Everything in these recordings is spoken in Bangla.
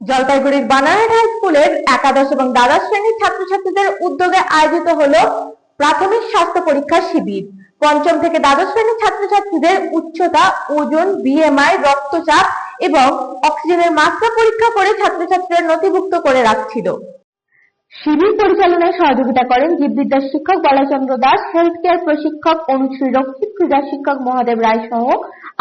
জলপাইগুড়ির বানারহাট হাই স্কুলের একাদশ এবং দ্বাদশ শ্রেণির ছাত্রছাত্রীদের উদ্যোগে আয়োজিত হলো প্রাথমিক স্বাস্থ্য পরীক্ষা শিবির। পঞ্চম থেকে দ্বাদশ শ্রেণির ছাত্রছাত্রীদের উচ্চতা, ওজন বিএমআই রক্তচাপ এবং অক্সিজেনের মাত্রা পরীক্ষা করে ছাত্রছাত্রীরা নথিভুক্ত করে রাখছিল। শিবির পরিচালনায় সহযোগিতা করেন জীববিদ্যার শিক্ষক বলাচন্দ্র দাস হেলথ কেয়ার প্রশিক্ষক অনুশ্রী রক্ষিত ক্রীড়া শিক্ষক মহাদেব রায় সহ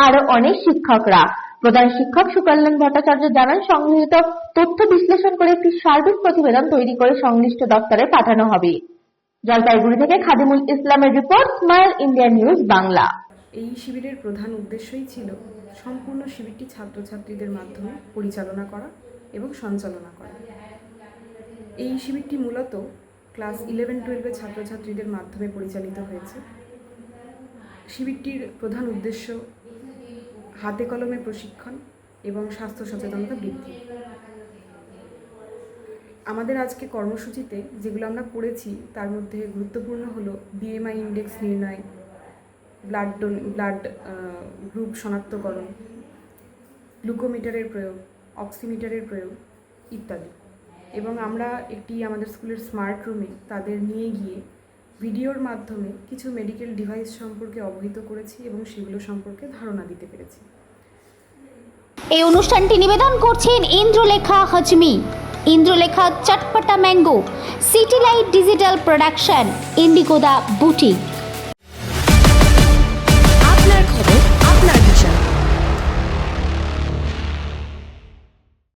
আরও অনেক শিক্ষকরা। প্রধান শিক্ষক সুকল্যাণ ভট্টাচার্য জানান, সংগৃহীত তথ্য বিশ্লেষণ করে একটি সার্বিক প্রতিবেদন তৈরি করে সংশ্লিষ্ট দপ্তরে পাঠানো হবে। জলপাইগুড়ি থেকে খাদিমুল ইসলামের report, smile India news Bangla. এই শিবিরের প্রধান উদ্দেশ্যই ছিল সম্পূর্ণ শিবিরটি ছাত্রছাত্রীদের মাধ্যমে পরিচালনা করা এবং সঞ্চালনা করা। এই শিবিরটি মূলত ক্লাস ইলেভেন টুয়েলভের ছাত্রছাত্রীদের মাধ্যমে পরিচালিত হয়েছে। শিবিরটির প্রধান উদ্দেশ্য হাতে কলমে প্রশিক্ষণ এবং স্বাস্থ্য সচেতনতা বৃদ্ধি। আমাদের আজকে কর্মসূচিতে যেগুলো আমরা করেছি, তার মধ্যে গুরুত্বপূর্ণ হলো বিএমআই ইন্ডেক্স নির্ণয় ব্লাড ডোন ব্লাড গ্রুপ শনাক্তকরণ গ্লুকোমিটারের প্রয়োগ অক্সিমিটারের প্রয়োগ ইত্যাদি। এবং আমরা একটি আমাদের স্কুলের স্মার্ট রুমে তাদের নিয়ে গিয়ে ভিডিওর মাধ্যমে কিছু মেডিকেল ডিভাইস সম্পর্কে অবহিত করেছি এবং সেগুলো সম্পর্কে ধারণা দিতে পেরেছি। এই অনুষ্ঠানটি নিবেদন করছেন Indralekha হজমি। Indralekha চটপটা mango, city light digital production, ইন্ডিগোদা boutique.